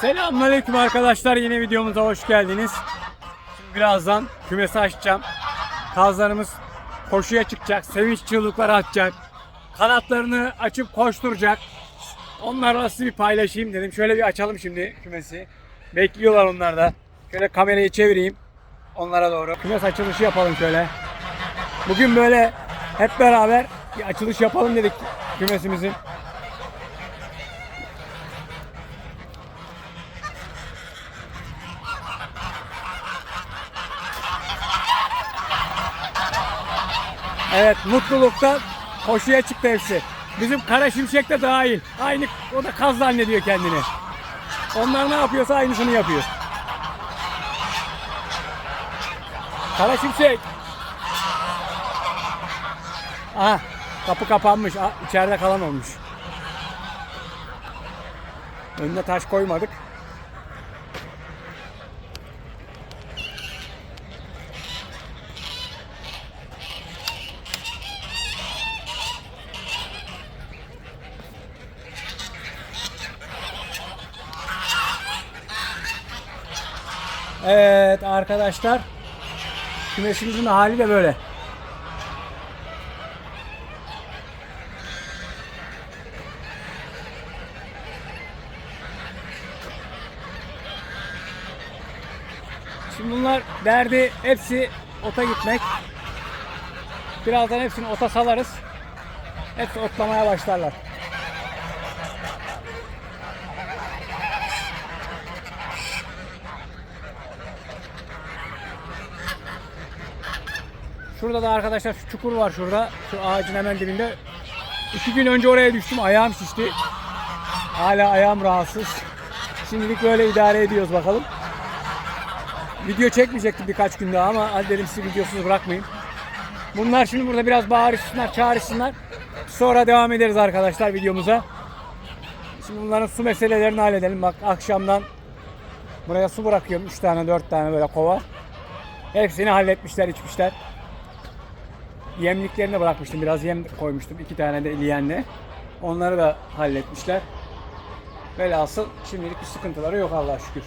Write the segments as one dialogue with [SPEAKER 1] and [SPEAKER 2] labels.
[SPEAKER 1] Selamünaleyküm arkadaşlar. Yeni videomuza hoş geldiniz. Şimdi birazdan kümesi açacağım. Kazlarımız koşuya çıkacak. Sevinç çığlıkları atacak. Kanatlarını açıp koşturacak. Onlarla sizi bir paylaşayım dedim. Şöyle bir açalım şimdi kümesi. Bekliyorlar onlar da. Şöyle kamerayı çevireyim. Onlara doğru. Kümes açılışı yapalım şöyle. Bugün böyle hep beraber bir açılış yapalım dedik kümesimizin. Evet mutlulukta koşuya çıktı hepsi. Bizim Kara Şimşek de dahil. Aynı o da kaz zannediyor kendini. Onlar ne yapıyorsa aynısını yapıyor. Kara Şimşek. Aha kapı kapanmış. Aa, içeride kalan olmuş. Önüne taş koymadık. Evet arkadaşlar. Kümesimizin hali de böyle. Şimdi bunlar derdi hepsi ota gitmek. Birazdan hepsini ota salarız. Hepsi otlamaya başlarlar. Şurada da arkadaşlar şu çukur var şurada. Şu ağacın hemen dibinde. İki gün önce oraya düştüm. Ayağım şişti. Hala ayağım rahatsız. Şimdilik böyle idare ediyoruz bakalım. Video çekmeyecektim birkaç gün daha ama hadi dedim sizi videosuz bırakmayayım. Bunlar şimdi burada biraz bağırışsınlar, çağrışsınlar. Sonra devam ederiz arkadaşlar videomuza. Şimdi bunların su meselelerini halledelim. Bak akşamdan buraya su bırakıyorum. 3 tane 4 tane böyle kova. Hepsini halletmişler içmişler. Yemliklerini bırakmıştım. Biraz yem koymuştum. iki tane de liyenle. Onları da halletmişler. Velhasıl şimdilik bir sıkıntıları yok Allah'a şükür.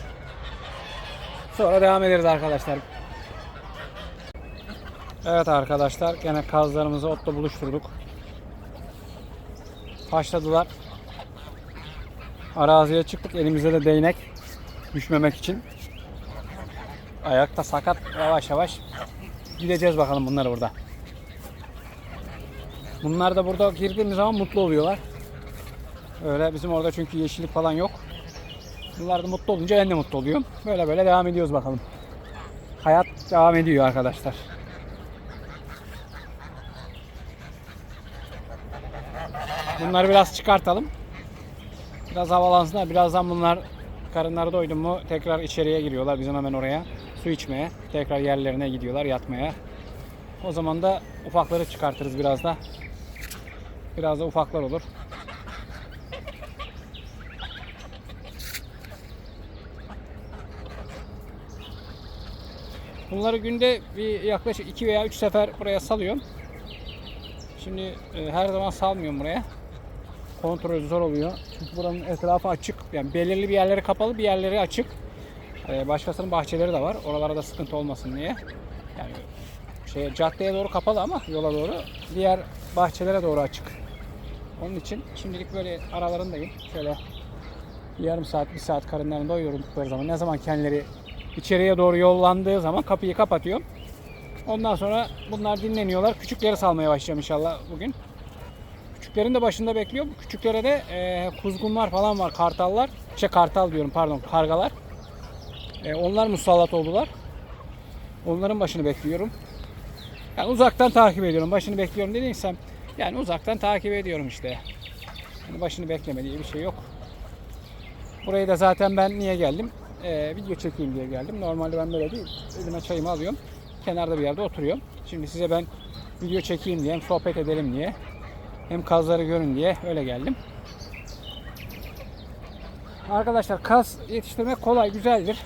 [SPEAKER 1] Sonra devam ederiz arkadaşlar. Evet arkadaşlar gene kazlarımızı otla buluşturduk. Başladılar. Araziye çıktık. Elimizde de değnek. Düşmemek için. Ayakta sakat. Yavaş yavaş gideceğiz bakalım bunları burada. Bunlar da burada girdiğimiz zaman mutlu oluyorlar. Öyle bizim orada çünkü yeşillik falan yok. Bunlar da mutlu olunca ben de mutlu oluyorum. Böyle böyle devam ediyoruz bakalım. Hayat devam ediyor arkadaşlar. Bunları biraz çıkartalım. Biraz havalansınlar. Birazdan bunlar karınları doydu mu tekrar içeriye giriyorlar bizim hemen oraya. Su içmeye. Tekrar yerlerine gidiyorlar yatmaya. O zaman da ufakları çıkartırız biraz da. Biraz da ufaklar olur. Bunları günde bir yaklaşık 2 veya 3 sefer buraya salıyorum. Şimdi e, her zaman salmıyorum buraya. Kontrol zor oluyor. Çünkü buranın etrafı açık. Yani belirli bir yerleri kapalı, bir yerleri açık. E, başkasının bahçeleri de var. Oralara da sıkıntı olmasın diye. Yani şeye caddeye doğru kapalı ama yola doğru. Diğer bahçelere doğru açık. Onun için şimdilik böyle aralarındayım. Şöyle yarım saat, bir saat karınlarını doyurdukları zaman ne zaman kendileri içeriye doğru yollandığı zaman kapıyı kapatıyorum. Ondan sonra bunlar dinleniyorlar. Küçükleri salmaya başlayacağım inşallah bugün. Küçüklerin de başında bekliyorum. Küçüklere de e, kuzgunlar falan var, kartallar. Şey kartal diyorum pardon, kargalar. E, onlar musallat oldular. Onların başını bekliyorum. Yani uzaktan takip ediyorum. Başını bekliyorum dediysem yani uzaktan takip ediyorum işte. Yani başını bekleme diye bir şey yok. Burayı da zaten ben niye geldim? Ee, video çekeyim diye geldim. Normalde ben böyle değil. Elime çayımı alıyorum. Kenarda bir yerde oturuyorum. Şimdi size ben video çekeyim diye hem sohbet edelim diye hem kazları görün diye öyle geldim. Arkadaşlar kaz yetiştirmek kolay, güzeldir.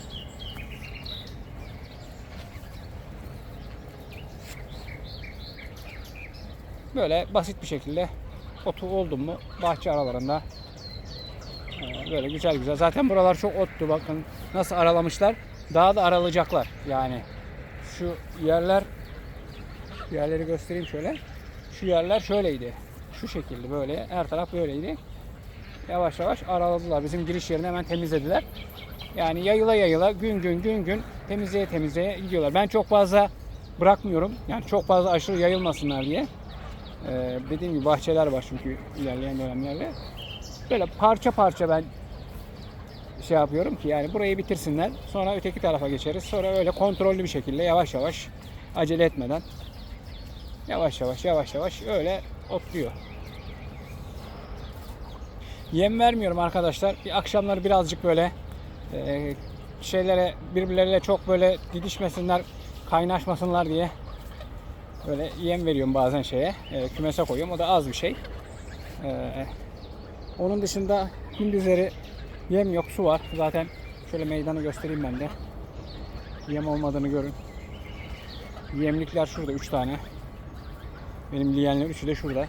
[SPEAKER 1] Böyle basit bir şekilde otu oldum mu bahçe aralarında e, böyle güzel güzel. Zaten buralar çok ottu bakın nasıl aralamışlar. Daha da aralayacaklar yani. Şu yerler yerleri göstereyim şöyle. Şu yerler şöyleydi. Şu şekilde böyle her taraf böyleydi. Yavaş yavaş araladılar. Bizim giriş yerini hemen temizlediler. Yani yayıla yayıla gün gün gün gün temizleye temizleye gidiyorlar. Ben çok fazla bırakmıyorum. Yani çok fazla aşırı yayılmasınlar diye. Ee, dediğim gibi bahçeler var çünkü ilerleyen dönemlerde. Böyle parça parça ben şey yapıyorum ki yani burayı bitirsinler. Sonra öteki tarafa geçeriz. Sonra öyle kontrollü bir şekilde yavaş yavaş acele etmeden yavaş yavaş yavaş yavaş öyle otluyor. Yem vermiyorum arkadaşlar. Bir akşamları birazcık böyle e, şeylere birbirleriyle çok böyle didişmesinler, kaynaşmasınlar diye böyle yem veriyorum bazen şeye. E, kümese koyuyorum. O da az bir şey. E, onun dışında gündüzleri yem yok, su var. Zaten şöyle meydanı göstereyim ben de. Yem olmadığını görün. Yemlikler şurada 3 tane. Benim liyenler üçü de şurada.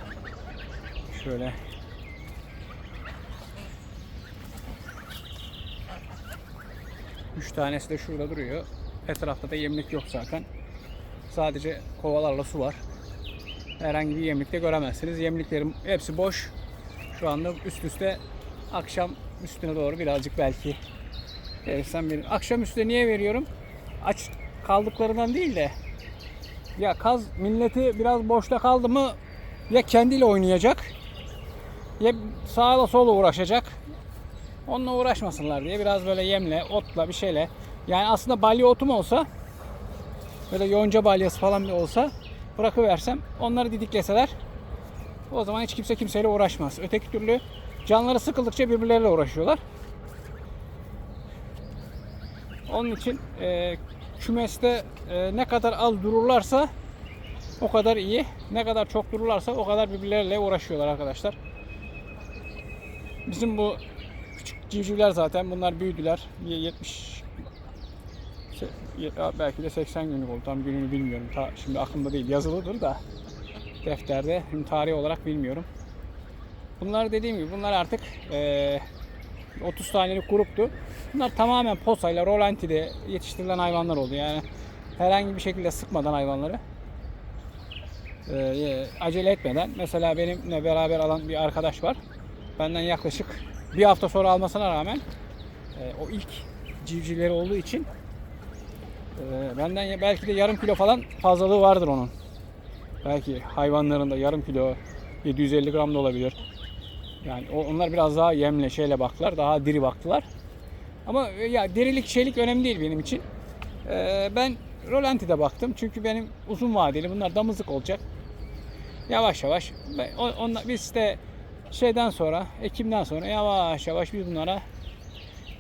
[SPEAKER 1] Şöyle Üç tanesi de şurada duruyor. Etrafta da yemlik yok zaten. Sadece kovalarla su var. Herhangi bir yemlik de göremezsiniz. Yemliklerim hepsi boş. Şu anda üst üste akşam üstüne doğru birazcık belki verirsem veririm. Akşam üstüne niye veriyorum? Aç kaldıklarından değil de ya kaz milleti biraz boşta kaldı mı ya kendiyle oynayacak ya sağla sola uğraşacak. Onunla uğraşmasınlar diye biraz böyle yemle, otla bir şeyle. Yani aslında balya otum olsa böyle yonca balyası falan bir olsa bırakıversem onları didikleseler o zaman hiç kimse kimseyle uğraşmaz. Öteki türlü canları sıkıldıkça birbirleriyle uğraşıyorlar. Onun için e, kümeste e, ne kadar az dururlarsa o kadar iyi. Ne kadar çok dururlarsa o kadar birbirleriyle uğraşıyorlar arkadaşlar. Bizim bu küçük civcivler zaten bunlar büyüdüler. Bir 70 se- ya belki de 80 günlük oldu. Tam gününü bilmiyorum. Ta, şimdi aklımda değil. Yazılıdır da defterde. Tarih olarak bilmiyorum. Bunlar dediğim gibi bunlar artık eee 30 tanelik gruptu. Bunlar tamamen posayla, rolantide yetiştirilen hayvanlar oldu. Yani herhangi bir şekilde sıkmadan hayvanları eee, acele etmeden. Mesela benimle beraber alan bir arkadaş var. Benden yaklaşık bir hafta sonra almasına rağmen e, o ilk civcivleri olduğu için e, benden belki de yarım kilo falan fazlalığı vardır onun. Belki hayvanların da yarım kilo 750 gram da olabilir. Yani onlar biraz daha yemle şeyle baktılar. Daha diri baktılar. Ama e, ya dirilik şeylik önemli değil benim için. E, ben rolantide baktım. Çünkü benim uzun vadeli bunlar damızlık olacak. Yavaş yavaş. ve o- Onlar, biz de şeyden sonra, Ekim'den sonra yavaş yavaş biz bunlara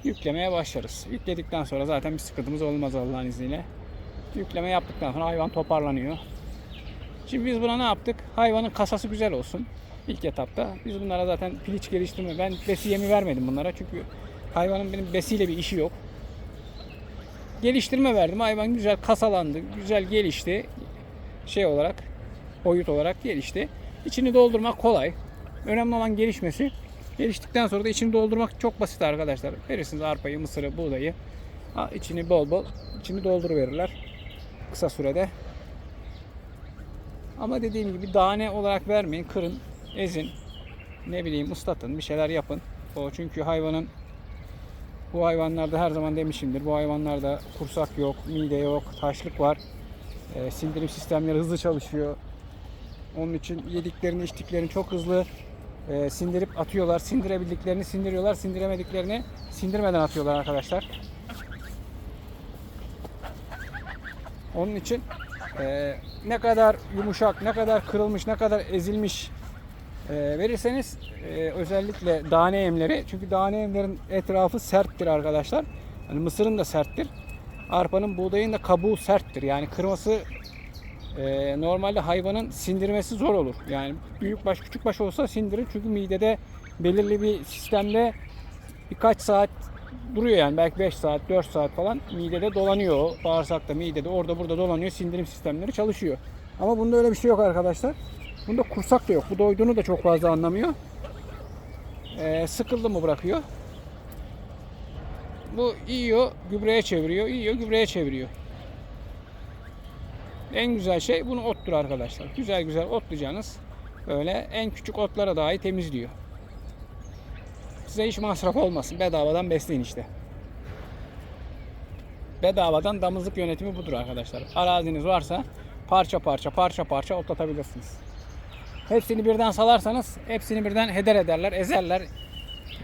[SPEAKER 1] yüklemeye başlarız. Yükledikten sonra zaten bir sıkıntımız olmaz Allah'ın izniyle. Yükleme yaptıktan sonra hayvan toparlanıyor. Şimdi biz buna ne yaptık? Hayvanın kasası güzel olsun. İlk etapta. Biz bunlara zaten piliç geliştirme. Ben besi yemi vermedim bunlara çünkü hayvanın benim besiyle bir işi yok. Geliştirme verdim. Hayvan güzel kasalandı. Güzel gelişti. Şey olarak, boyut olarak gelişti. İçini doldurmak kolay. Önemli olan gelişmesi. Geliştikten sonra da içini doldurmak çok basit arkadaşlar. Verirsiniz arpayı, mısırı, buğdayı. Ha, içini bol bol içini dolduruverirler. Kısa sürede. Ama dediğim gibi tane olarak vermeyin. Kırın, ezin. Ne bileyim ıslatın, bir şeyler yapın. O çünkü hayvanın bu hayvanlarda her zaman demişimdir. Bu hayvanlarda kursak yok, mide yok, taşlık var. E, sindirim sistemleri hızlı çalışıyor. Onun için yediklerini, içtiklerini çok hızlı e, sindirip atıyorlar. Sindirebildiklerini sindiriyorlar, sindiremediklerini sindirmeden atıyorlar arkadaşlar. Onun için e, ne kadar yumuşak, ne kadar kırılmış, ne kadar ezilmiş e, verirseniz e, özellikle tane yemleri çünkü tane yemlerin etrafı serttir arkadaşlar. Yani mısırın da serttir. Arpanın, buğdayın da kabuğu serttir. Yani kırması e, normalde hayvanın sindirmesi zor olur. Yani büyük baş küçük baş olsa sindirir çünkü midede belirli bir sistemde birkaç saat duruyor yani belki 5 saat 4 saat falan midede dolanıyor bağırsakta midede orada burada dolanıyor sindirim sistemleri çalışıyor. Ama bunda öyle bir şey yok arkadaşlar. Bunda kursak da yok. Bu doyduğunu da çok fazla anlamıyor. Ee, sıkıldı mı bırakıyor. bu yiyor, gübreye çeviriyor, yiyor, gübreye çeviriyor. En güzel şey bunu ottur arkadaşlar. Güzel güzel otlayacaksınız. Böyle en küçük otlara dahi temizliyor. Size hiç masraf olmasın. Bedavadan besleyin işte. Bedavadan damızlık yönetimi budur arkadaşlar. Araziniz varsa parça parça parça parça otlatabilirsiniz. Hepsini birden salarsanız hepsini birden heder ederler, ezerler.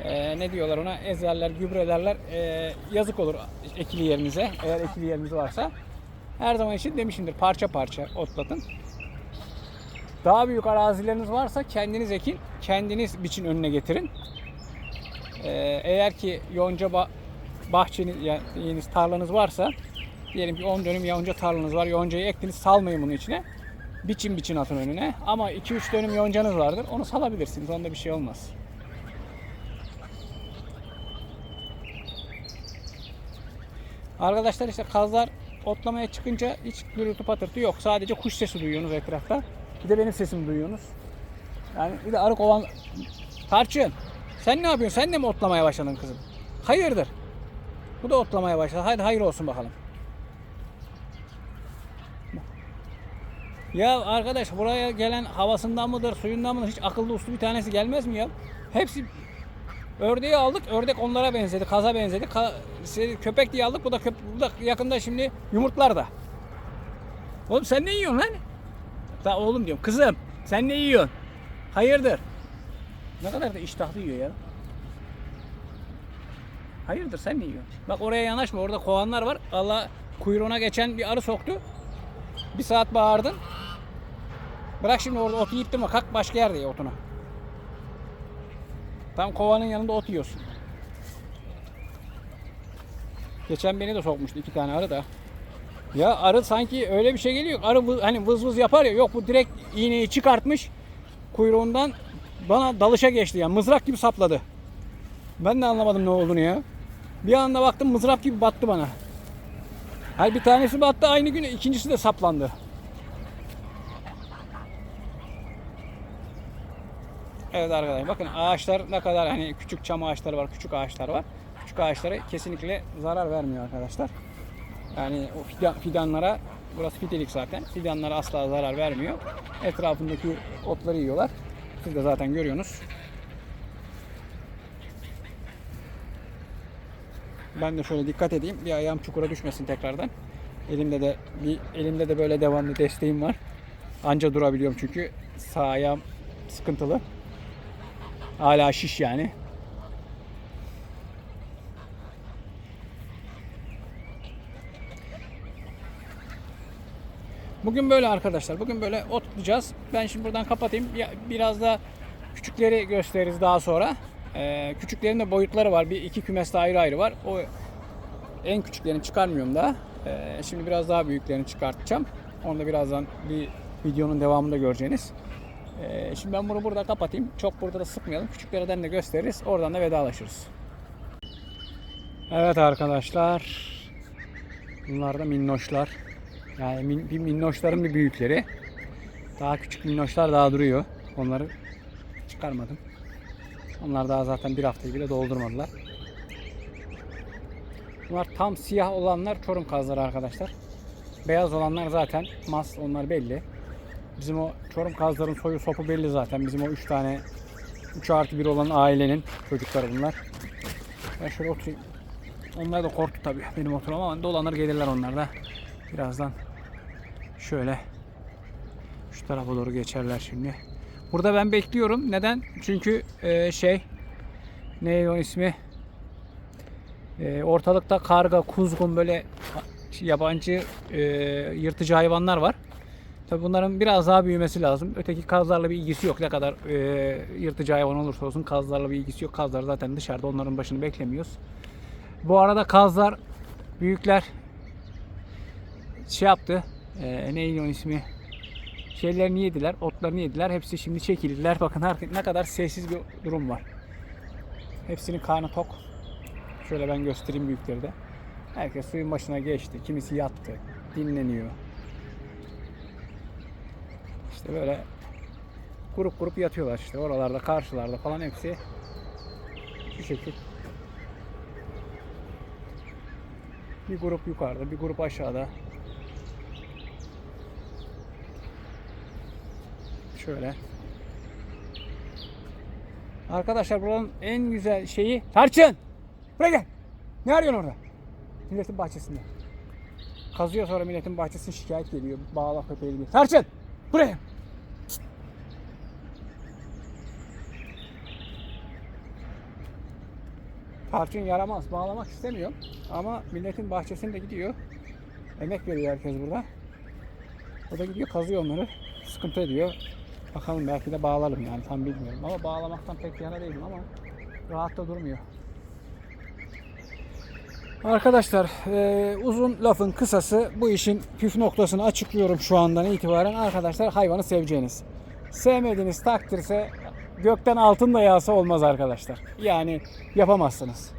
[SPEAKER 1] Ee, ne diyorlar ona? Ezerler, gübrelerler. Ee, yazık olur ekili yerinize. Eğer ekili yeriniz varsa. Her zaman için demişimdir parça parça otlatın. Daha büyük arazileriniz varsa kendiniz ekin, kendiniz biçin önüne getirin. Ee, eğer ki yonca ba- bahçeniz, yani tarlanız varsa diyelim ki 10 dönüm yonca tarlanız var. Yoncayı ektiniz salmayın bunun içine. Biçin biçin atın önüne. Ama 2-3 dönüm yoncanız vardır. Onu salabilirsiniz. Onda bir şey olmaz. Arkadaşlar işte kazlar otlamaya çıkınca hiç gürültü patırtı yok. Sadece kuş sesi duyuyorsunuz etrafta. Bir de benim sesimi duyuyorsunuz. Yani bir de arı kovan... Tarçın sen ne yapıyorsun? Sen de mi otlamaya başladın kızım? Hayırdır? Bu da otlamaya başladı. Hadi hayır olsun bakalım. Ya arkadaş buraya gelen havasından mıdır, suyundan mıdır hiç akıllı uslu bir tanesi gelmez mi ya? Hepsi ördeği aldık, ördek onlara benzedi, kaza benzedi. Ka- şey, köpek diye aldık, bu da, köp- bu da yakında şimdi yumurtlar da. Oğlum sen ne yiyorsun lan? Da oğlum diyorum, kızım sen ne yiyorsun? Hayırdır? Ne kadar da iştahlı yiyor ya. Hayırdır sen ne yiyorsun? Bak oraya yanaşma, orada kovanlar var. Allah kuyruğuna geçen bir arı soktu. Bir saat bağırdın. Bırak şimdi orada otu yiyip durma. Kalk başka yerde ye otunu. Tam kovanın yanında ot yiyorsun. Geçen beni de sokmuştu iki tane arı da. Ya arı sanki öyle bir şey geliyor. Arı vı- hani vız vız yapar ya. Yok bu direkt iğneyi çıkartmış. Kuyruğundan bana dalışa geçti yani. Mızrak gibi sapladı. Ben de anlamadım ne olduğunu ya. Bir anda baktım mızrak gibi battı bana. Her bir tanesi battı aynı gün ikincisi de saplandı. Evet arkadaşlar bakın ağaçlar ne kadar hani küçük çam ağaçları var, küçük ağaçlar var. Küçük ağaçlara kesinlikle zarar vermiyor arkadaşlar. Yani o fidan, fidanlara burası fidelik zaten. Fidanlara asla zarar vermiyor. Etrafındaki otları yiyorlar. Siz de zaten görüyorsunuz. Ben de şöyle dikkat edeyim. Bir ayağım çukura düşmesin tekrardan. Elimde de bir elimde de böyle devamlı desteğim var. Anca durabiliyorum çünkü sağ ayağım sıkıntılı. Hala şiş yani. Bugün böyle arkadaşlar. Bugün böyle otlayacağız. Ben şimdi buradan kapatayım. Biraz da küçükleri gösteririz daha sonra. Ee, küçüklerin de boyutları var. Bir iki kümes de ayrı ayrı var. O en küçüklerini çıkarmıyorum daha. Ee, şimdi biraz daha büyüklerini çıkartacağım. Onu da birazdan bir videonun devamında göreceğiniz. Ee, şimdi ben bunu burada kapatayım. Çok burada da sıkmayalım. Küçüklerden de gösteririz. Oradan da vedalaşırız. Evet arkadaşlar. Bunlar da minnoşlar. Yani min- bir minnoşların bir büyükleri. Daha küçük minnoşlar daha duruyor. Onları çıkarmadım. Onlar daha zaten bir haftayı bile doldurmadılar. Bunlar tam siyah olanlar Çorum kazları arkadaşlar. Beyaz olanlar zaten mas onlar belli. Bizim o Çorum kazların soyu sopu belli zaten. Bizim o 3 tane 3 artı 1 olan ailenin çocukları bunlar. Ben şöyle oturayım. Onlar da korktu tabii benim oturum ama dolanır gelirler onlar da. Birazdan şöyle şu tarafa doğru geçerler şimdi. Burada ben bekliyorum. Neden? Çünkü e, şey ne o ismi? E, ortalıkta karga, kuzgun böyle yabancı e, yırtıcı hayvanlar var. Tabi bunların biraz daha büyümesi lazım. Öteki kazlarla bir ilgisi yok. Ne kadar e, yırtıcı hayvan olursa olsun kazlarla bir ilgisi yok. Kazlar zaten dışarıda onların başını beklemiyoruz. Bu arada kazlar büyükler şey yaptı. E, neydi onun ismi? Şeylerini yediler, otlarını yediler. Hepsi şimdi çekildiler. Bakın her- ne kadar sessiz bir durum var. Hepsinin karnı tok. Şöyle ben göstereyim büyükleri de. Herkes suyun başına geçti. Kimisi yattı, dinleniyor. İşte böyle grup grup yatıyorlar işte oralarda karşılarda falan hepsi şu şekil. Bir grup yukarıda, bir grup aşağıda. Şöyle. Arkadaşlar buranın en güzel şeyi Tarçın! Buraya gel. Ne arıyorsun orada? Milletin bahçesinde. Kazıyor sonra milletin bahçesine şikayet geliyor. Bağla köpeği diye. Tarçın! Buraya! Tarçın yaramaz. Bağlamak istemiyor. Ama milletin bahçesinde gidiyor. Emek veriyor herkes burada. O da gidiyor kazıyor onları. Sıkıntı ediyor. Bakalım belki de bağlarım yani tam bilmiyorum. Ama bağlamaktan pek yana değilim ama rahat da durmuyor. Arkadaşlar e, uzun lafın kısası bu işin püf noktasını açıklıyorum şu andan itibaren. Arkadaşlar hayvanı seveceğiniz. Sevmediğiniz takdirse gökten altın da yağsa olmaz arkadaşlar. Yani yapamazsınız.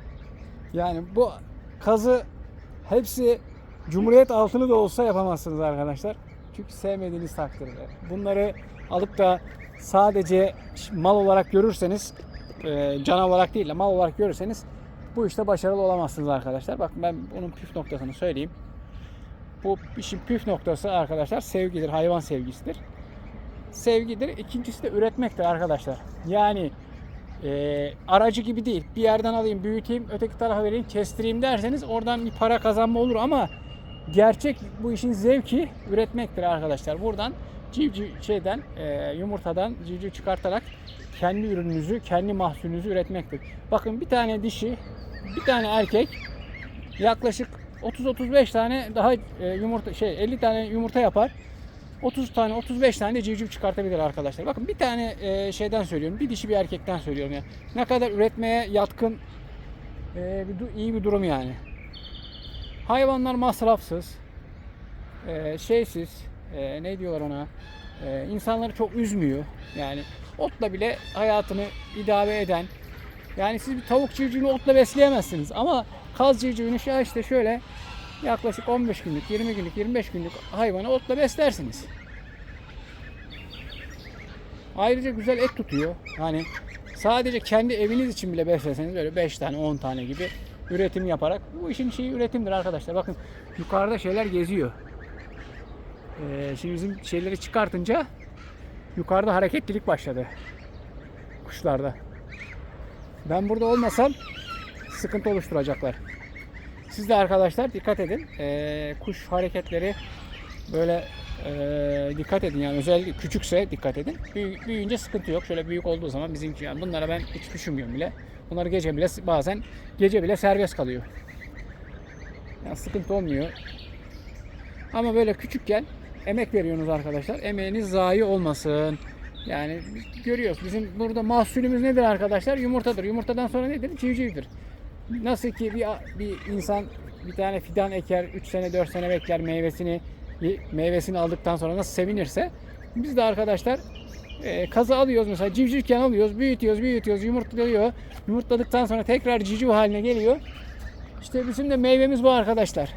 [SPEAKER 1] Yani bu kazı hepsi Cumhuriyet altını da olsa yapamazsınız arkadaşlar. Çünkü sevmediğiniz takdirde. Bunları alıp da sadece mal olarak görürseniz, e, can olarak değil de mal olarak görürseniz bu işte başarılı olamazsınız arkadaşlar. Bakın ben bunun püf noktasını söyleyeyim. Bu işin püf noktası arkadaşlar sevgidir, hayvan sevgisidir. Sevgidir. İkincisi de üretmektir arkadaşlar. Yani e, aracı gibi değil. Bir yerden alayım, büyüteyim, öteki tarafa vereyim, kestireyim derseniz oradan bir para kazanma olur ama gerçek bu işin zevki üretmektir arkadaşlar. Buradan civciv şeyden e, yumurtadan civciv çıkartarak kendi ürününüzü, kendi mahsulünüzü üretmektir. Bakın bir tane dişi, bir tane erkek yaklaşık 30-35 tane daha e, yumurta şey 50 tane yumurta yapar. 30 tane 35 tane de civciv çıkartabilir arkadaşlar. Bakın bir tane e, şeyden söylüyorum. Bir dişi bir erkekten söylüyorum ya. Ne kadar üretmeye yatkın e, bir, iyi bir durum yani. Hayvanlar masrafsız, e, şeysiz, e, ne diyorlar ona, e, insanları çok üzmüyor. Yani otla bile hayatını idame eden, yani siz bir tavuk civcivini otla besleyemezsiniz ama kaz civcivini işte şöyle yaklaşık 15 günlük, 20 günlük, 25 günlük hayvanı otla beslersiniz. Ayrıca güzel et tutuyor. Yani sadece kendi eviniz için bile besleseniz böyle 5 tane 10 tane gibi üretim yaparak bu işin şeyi üretimdir arkadaşlar. Bakın yukarıda şeyler geziyor. Ee, şimdi bizim şeyleri çıkartınca yukarıda hareketlilik başladı. Kuşlarda. Ben burada olmasam sıkıntı oluşturacaklar. Siz de arkadaşlar dikkat edin. Ee, kuş hareketleri böyle ee, dikkat edin yani özellikle küçükse dikkat edin. Büyü- büyüyünce sıkıntı yok. Şöyle büyük olduğu zaman bizimki yani bunlara ben hiç düşünmüyorum bile. Bunları gece bile bazen gece bile serbest kalıyor. Yani sıkıntı olmuyor. Ama böyle küçükken emek veriyorsunuz arkadaşlar. Emeğiniz zayi olmasın. Yani görüyoruz. Bizim burada mahsulümüz nedir arkadaşlar? Yumurtadır. Yumurtadan sonra nedir? Civcivdir. Nasıl ki bir, bir insan bir tane fidan eker, 3 sene 4 sene bekler meyvesini meyvesini aldıktan sonra nasıl sevinirse biz de arkadaşlar e, kazı alıyoruz mesela civcivken alıyoruz, büyütüyoruz, büyütüyoruz, yumurtluyor. Yumurtladıktan sonra tekrar civciv haline geliyor. İşte bizim de meyvemiz bu arkadaşlar.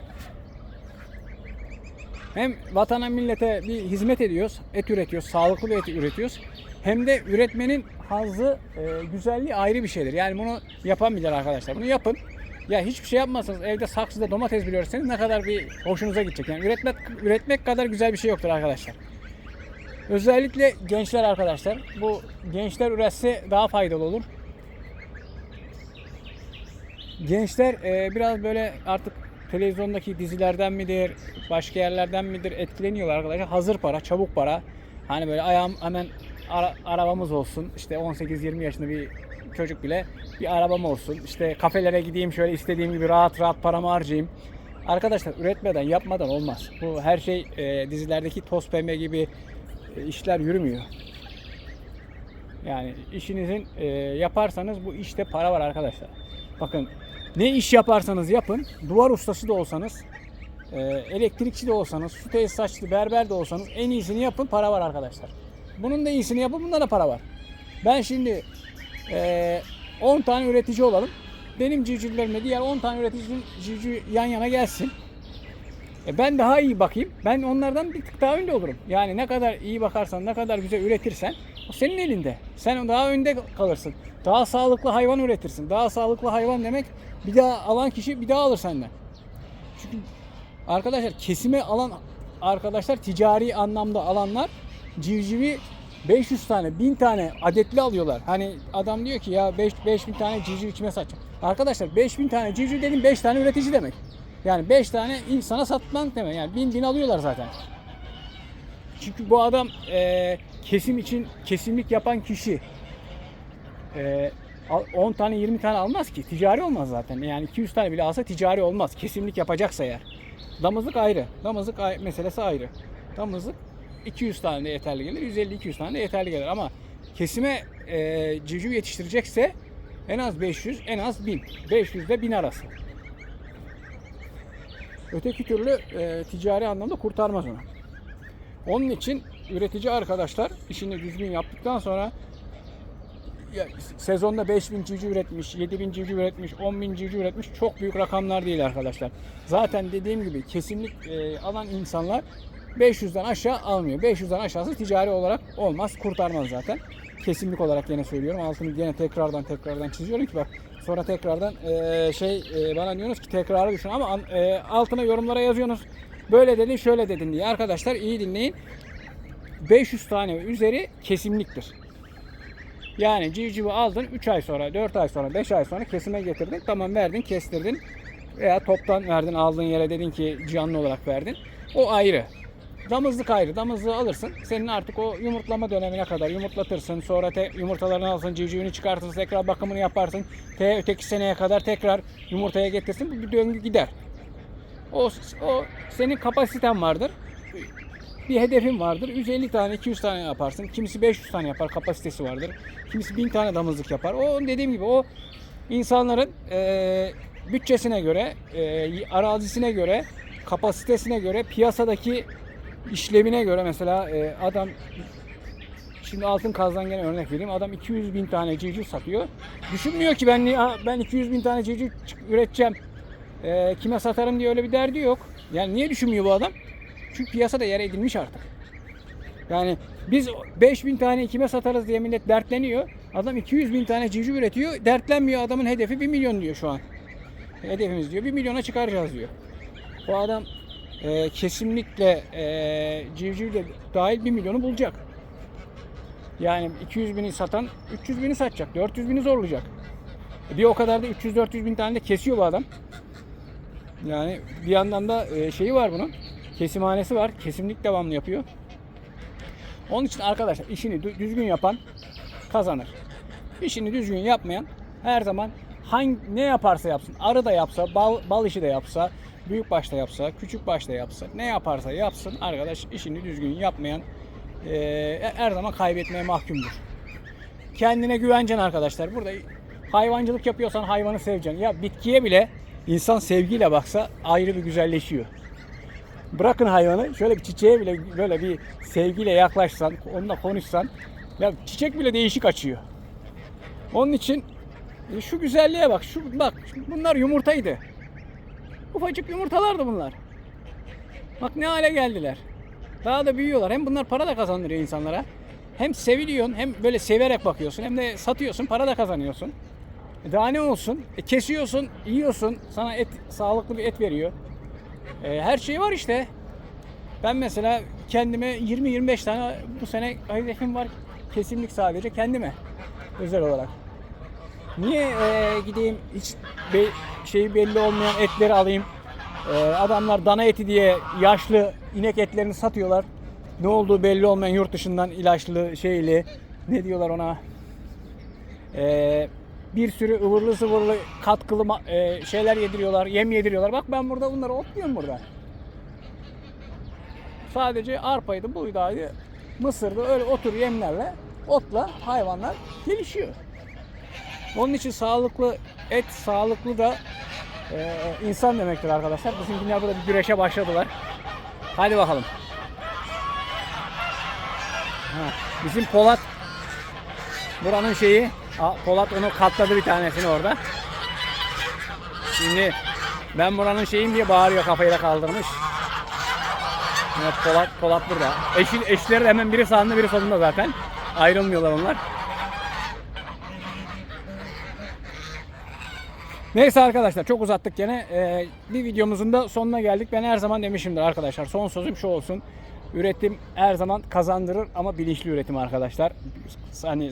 [SPEAKER 1] Hem vatana millete bir hizmet ediyoruz, et üretiyoruz, sağlıklı bir et üretiyoruz. Hem de üretmenin hazzı, e, güzelliği ayrı bir şeydir. Yani bunu yapan bilir arkadaşlar. Bunu yapın. Ya hiçbir şey yapmazsanız evde saksıda domates bile örseniz ne kadar bir hoşunuza gidecek. Yani üretmek üretmek kadar güzel bir şey yoktur arkadaşlar. Özellikle gençler arkadaşlar. Bu gençler üretse daha faydalı olur. Gençler e, biraz böyle artık televizyondaki dizilerden midir, başka yerlerden midir etkileniyorlar arkadaşlar. Hazır para, çabuk para. Hani böyle ayağım hemen ara- arabamız olsun. İşte 18-20 yaşında bir çocuk bile bir arabam olsun. İşte kafelere gideyim şöyle istediğim gibi rahat rahat paramı harcayayım. Arkadaşlar üretmeden, yapmadan olmaz. Bu her şey e, dizilerdeki toz pembe gibi e, işler yürümüyor. Yani işinizin e, yaparsanız bu işte para var arkadaşlar. Bakın ne iş yaparsanız yapın, duvar ustası da olsanız, e, elektrikçi de olsanız, su tesisatçısı, berber de olsanız en iyisini yapın, para var arkadaşlar. Bunun da iyisini yapın, bunda da para var. Ben şimdi e, 10 tane üretici olalım. Benim civcivlerimle diğer 10 tane üreticinin civciv yan yana gelsin. E ben daha iyi bakayım. Ben onlardan bir tık daha önde olurum. Yani ne kadar iyi bakarsan, ne kadar güzel üretirsen o senin elinde. Sen daha önde kalırsın. Daha sağlıklı hayvan üretirsin. Daha sağlıklı hayvan demek bir daha alan kişi bir daha alır senden. Çünkü arkadaşlar kesime alan arkadaşlar ticari anlamda alanlar civcivi 500 tane, 1000 tane adetli alıyorlar. Hani adam diyor ki ya 5 5000 tane civciv kime satacağım? Arkadaşlar 5000 tane civciv dedim 5 tane üretici demek. Yani 5 tane insana satman demek. Yani 1000 bin alıyorlar zaten. Çünkü bu adam e, kesim için kesimlik yapan kişi e, al- 10 tane 20 tane almaz ki. Ticari olmaz zaten. Yani 200 tane bile alsa ticari olmaz. Kesimlik yapacaksa eğer. Damızlık ayrı. Damızlık ay- meselesi ayrı. Damızlık 200 tane yeterli gelir. 150-200 tane yeterli gelir. Ama kesime e, civciv yetiştirecekse en az 500, en az 1000. 500 ile 1000 arası. Öteki türlü e, ticari anlamda kurtarmaz onu. Onun için üretici arkadaşlar işini düzgün yaptıktan sonra ya, sezonda 5000 civciv üretmiş, 7000 civciv üretmiş, 10.000 civciv üretmiş çok büyük rakamlar değil arkadaşlar. Zaten dediğim gibi kesimlik e, alan insanlar 500'den aşağı almıyor. 500'den aşağısı ticari olarak olmaz, kurtarmaz zaten. Kesimlik olarak yine söylüyorum. Altını yine tekrardan tekrardan çiziyorum ki bak sonra tekrardan e, şey e, bana diyorsunuz ki tekrarı düşün ama e, altına yorumlara yazıyorsunuz. Böyle dedin, şöyle dedin diye. Arkadaşlar iyi dinleyin. 500 tane üzeri kesimliktir. Yani civcivi aldın 3 ay sonra, 4 ay sonra, 5 ay sonra kesime getirdin. Tamam verdin, kestirdin. Veya toptan verdin, aldığın yere dedin ki canlı olarak verdin. O ayrı. Damızlık ayrı. Damızlığı alırsın. Senin artık o yumurtlama dönemine kadar yumurtlatırsın. Sonra te, yumurtalarını alırsın, civcivini çıkartırsın, tekrar bakımını yaparsın. Te, öteki seneye kadar tekrar yumurtaya getirsin. Bu bir döngü gider. O, o senin kapasiten vardır bir hedefin vardır. 150 tane, 200 tane yaparsın. Kimisi 500 tane yapar, kapasitesi vardır. Kimisi 1000 tane damızlık yapar. O dediğim gibi o insanların eee, bütçesine göre, eee, arazisine göre, kapasitesine göre, piyasadaki işlevine göre mesela eee, adam Şimdi altın kazdan gene örnek vereyim. Adam 200 bin tane civciv satıyor. Düşünmüyor ki ben ben 200 bin tane civciv üreteceğim. eee, kime satarım diye öyle bir derdi yok. Yani niye düşünmüyor bu adam? Çünkü piyasada yer edilmiş artık. Yani biz 5000 tane kime satarız diye millet dertleniyor. Adam 200 bin tane civciv üretiyor. Dertlenmiyor adamın hedefi 1 milyon diyor şu an. Hedefimiz diyor 1 milyona çıkaracağız diyor. Bu adam e, kesinlikle e, civciv de dahil 1 milyonu bulacak. Yani 200 bini satan 300 bini satacak. 400 bini zorlayacak. Bir o kadar da 300-400 bin tane de kesiyor bu adam. Yani bir yandan da e, şeyi var bunun. Kesimhanesi var. Kesimlik devamlı yapıyor. Onun için arkadaşlar işini dü- düzgün yapan kazanır. İşini düzgün yapmayan her zaman hangi ne yaparsa yapsın, arı da yapsa, bal, bal işi de yapsa, büyük başta yapsa, küçük başta yapsa, ne yaparsa yapsın arkadaş işini düzgün yapmayan e, her zaman kaybetmeye mahkumdur. Kendine güvencen arkadaşlar. Burada hayvancılık yapıyorsan hayvanı seveceksin. Ya bitkiye bile insan sevgiyle baksa ayrı bir güzelleşiyor. Bırakın hayvanı şöyle bir çiçeğe bile böyle bir sevgiyle yaklaşsan, onunla konuşsan ya çiçek bile değişik açıyor. Onun için e, şu güzelliğe bak. Şu bak bunlar yumurtaydı. Ufacık yumurtalardı bunlar. Bak ne hale geldiler. Daha da büyüyorlar. Hem bunlar para da kazandırıyor insanlara. Hem seviliyorsun, hem böyle severek bakıyorsun, hem de satıyorsun, para da kazanıyorsun. E daha ne olsun? E kesiyorsun, yiyorsun. Sana et, sağlıklı bir et veriyor. E, her şey var işte. Ben mesela kendime 20-25 tane bu sene hedefim var. Kesimlik sadece kendime. Özel olarak. Niye e, gideyim hiç be, şeyi belli olmayan etleri alayım? E, adamlar dana eti diye yaşlı inek etlerini satıyorlar. Ne olduğu belli olmayan yurt dışından ilaçlı şeyli ne diyorlar ona? E, bir sürü ıvırlı sıvırlı katkılı e, şeyler yediriyorlar, yem yediriyorlar. Bak ben burada bunları otluyorum burada. Sadece arpaydı, buğdaydı, mısırdı öyle otur yemlerle otla hayvanlar gelişiyor. Onun için sağlıklı et, sağlıklı da e, insan demektir arkadaşlar. Bizimkiler burada bir güreşe başladılar. Hadi bakalım. Ha, bizim Polat buranın şeyi Polat onu katladı bir tanesini orada. Şimdi ben buranın şeyim diye bağırıyor kafayı da kaldırmış. Evet Polat, Polat burada. Eşi, eşleri hemen biri sağında biri solunda zaten. Ayrılmıyorlar onlar. Neyse arkadaşlar çok uzattık gene. Ee, bir videomuzun da sonuna geldik. Ben her zaman demişimdir arkadaşlar. Son sözüm şu olsun. Üretim her zaman kazandırır ama bilinçli üretim arkadaşlar. Hani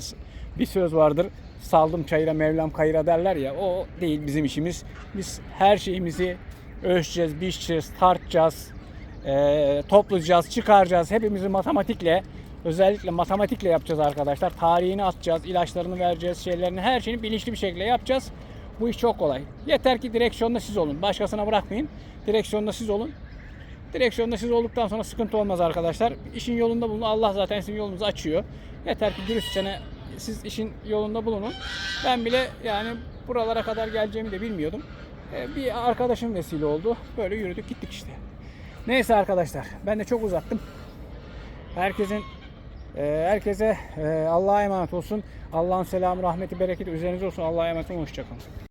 [SPEAKER 1] bir söz vardır. Saldım çayıra Mevlam kayıra derler ya. O değil bizim işimiz. Biz her şeyimizi ölçeceğiz, biçeceğiz, tartacağız, ee, toplayacağız, çıkaracağız. Hepimizi matematikle özellikle matematikle yapacağız arkadaşlar. Tarihini atacağız, ilaçlarını vereceğiz, şeylerini her şeyini bilinçli bir şekilde yapacağız. Bu iş çok kolay. Yeter ki direksiyonda siz olun. Başkasına bırakmayın. Direksiyonda siz olun. Direksiyonda siz olduktan sonra sıkıntı olmaz arkadaşlar. İşin yolunda bulunun. Allah zaten sizin yolunuzu açıyor. Yeter ki dürüstçe siz işin yolunda bulunun. Ben bile yani buralara kadar geleceğimi de bilmiyordum. Ee, Bir arkadaşım vesile oldu. Böyle yürüdük gittik işte. Neyse arkadaşlar ben de çok uzattım. Herkesin e, herkese e, Allah'a emanet olsun. Allah'ın selamı, rahmeti, bereketi üzerinize olsun. Allah'a emanet olun. Hoşçakalın.